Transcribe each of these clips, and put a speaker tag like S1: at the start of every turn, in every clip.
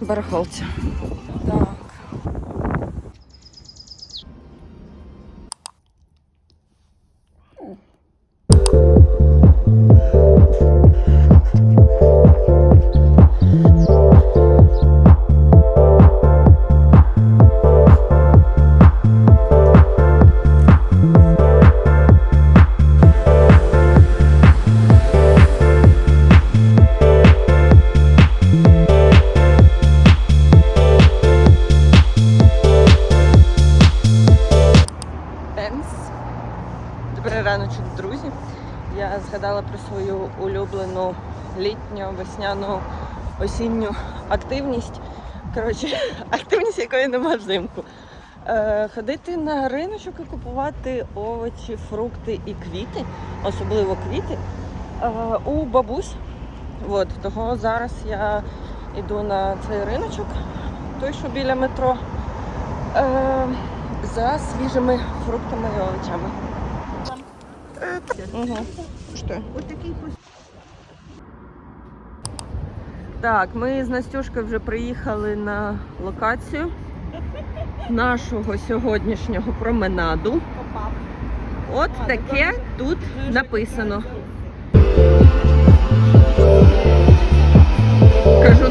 S1: барахолці. Так. Я згадала про свою улюблену літню, весняну, осінню активність. Коротше, активність, якої нема взимку. Е, ходити на риночок і купувати овочі, фрукти і квіти, особливо квіти, е, у бабусь. От, того зараз я йду на цей риночок, той, що біля метро. Е, за свіжими фруктами і овочами. Угу. Що? Так, ми з Настюшкою вже приїхали на локацію нашого сьогоднішнього променаду. От таке тут написано. Кажу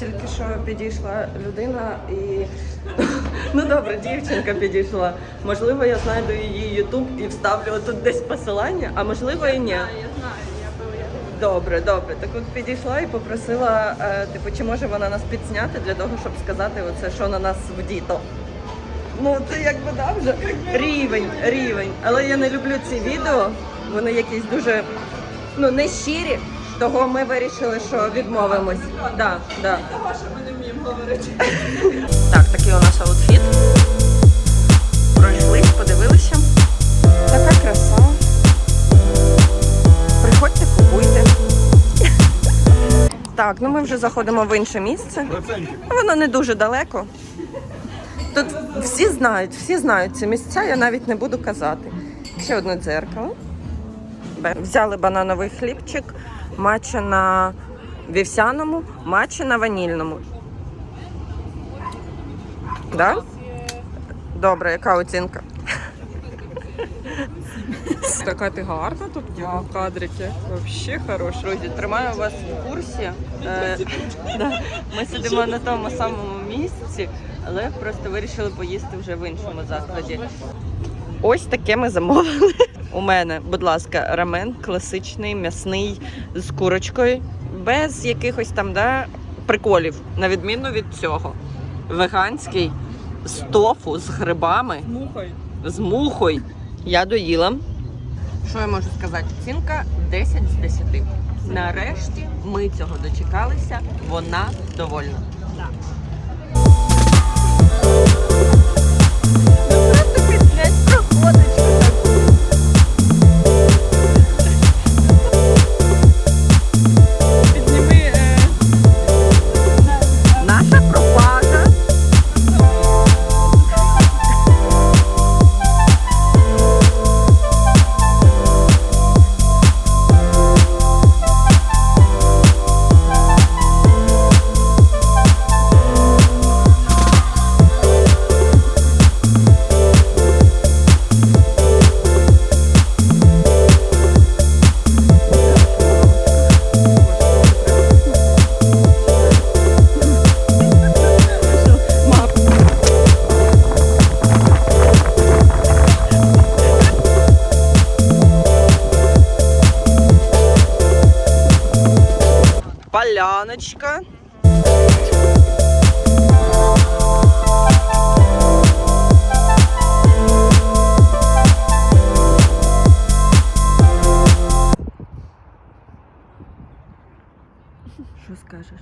S1: тільки що підійшла людина і. Ну добре, дівчинка підійшла. Можливо, я знайду її Ютуб і вставлю тут десь посилання, а можливо і ні. Добре, добре. Так от підійшла і попросила, е, типу, чи може вона нас підзняти для того, щоб сказати, оце, що на нас вдіто. Ну, це якби да, вже рівень, рівень. Але я не люблю ці відео. Вони якісь дуже ну, не щирі. Того ми вирішили, що відмовимось. Да, да. Того, що ми не вміємо говорити. Так, такий у нас аутфіт. Пройшлись, подивилися. Така краса. Приходьте, купуйте. Так, ну ми вже заходимо в інше місце. Воно не дуже далеко. Тут всі знають, всі знають ці місця, я навіть не буду казати. Ще одне дзеркало. Взяли банановий хлібчик, матча на вівсяному, матча на ванільному. Да? Добре, яка оцінка?
S2: Така ти гарна тут в кадрики. Вообще хороша.
S1: Друзі, тримаю вас в курсі. Е, Ми сидимо на тому самому місці, але просто вирішили поїсти вже в іншому закладі. Ось таке ми замовили. У мене, будь ласка, рамен класичний, м'ясний з курочкою, без якихось там да, приколів, на відміну від цього. Веганський з тофу, з грибами,
S2: Мухай.
S1: з мухою. Я доїла. Що я можу сказати? Оцінка 10 з 10. Нарешті ми цього дочекалися. Вона довольна. Поляночка. Що скажеш?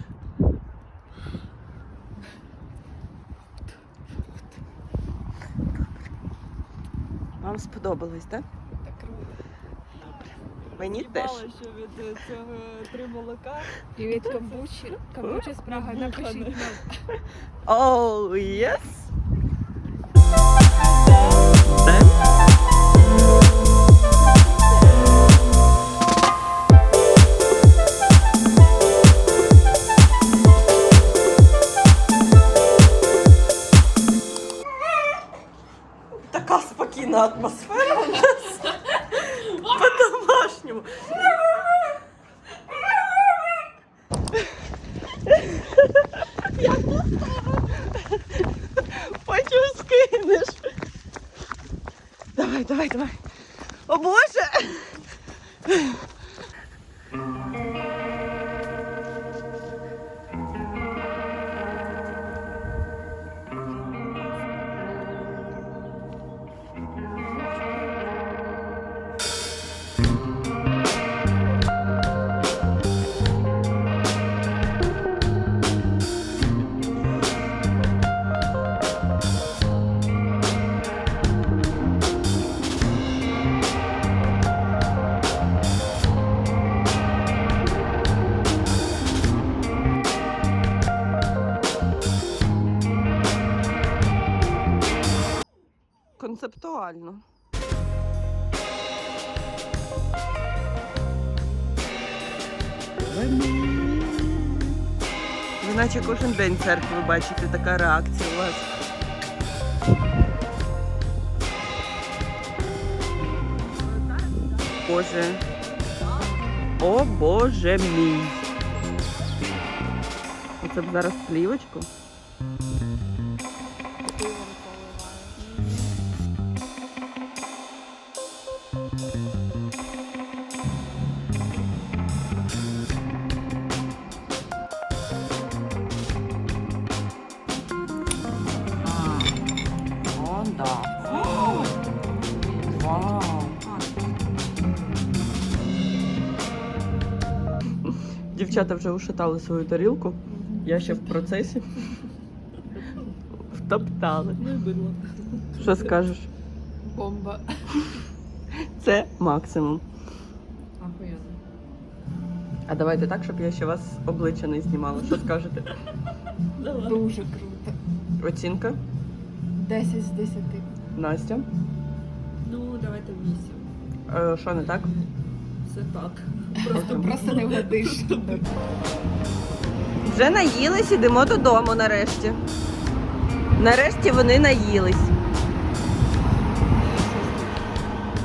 S1: Вам сподобалось, так?
S2: Так круто.
S1: Мені теж.
S2: що від е, цього три молока.
S3: І від камбучі, камбучі спрага напишіть нам.
S1: Oh, yes. Так? Така спокійна атмосфера у нас. По-домашньому. Потім скинеш. Давай, давай, давай. О Боже! Концептуально. Ви наче кожен день церкву бачите, така реакція у вас. Боже. О Боже мій. Оце б зараз плівочку. Дівчата вже ушатали свою тарілку. Я ще в процесі. Втоптали.
S2: Ну.
S1: Що скажеш?
S3: Бомба.
S1: Це максимум.
S3: Ахуєнно.
S1: А давайте так, щоб я ще вас обличчя не знімала. Що скажете?
S3: Дуже круто.
S1: Оцінка?
S3: 10 з 10.
S1: Настя?
S2: Ну, давайте вісім.
S1: Е, Що не так?
S2: Все так.
S3: Просто просто не вгодиш.
S1: Вже наїлись, ідемо додому нарешті. Нарешті вони наїлись.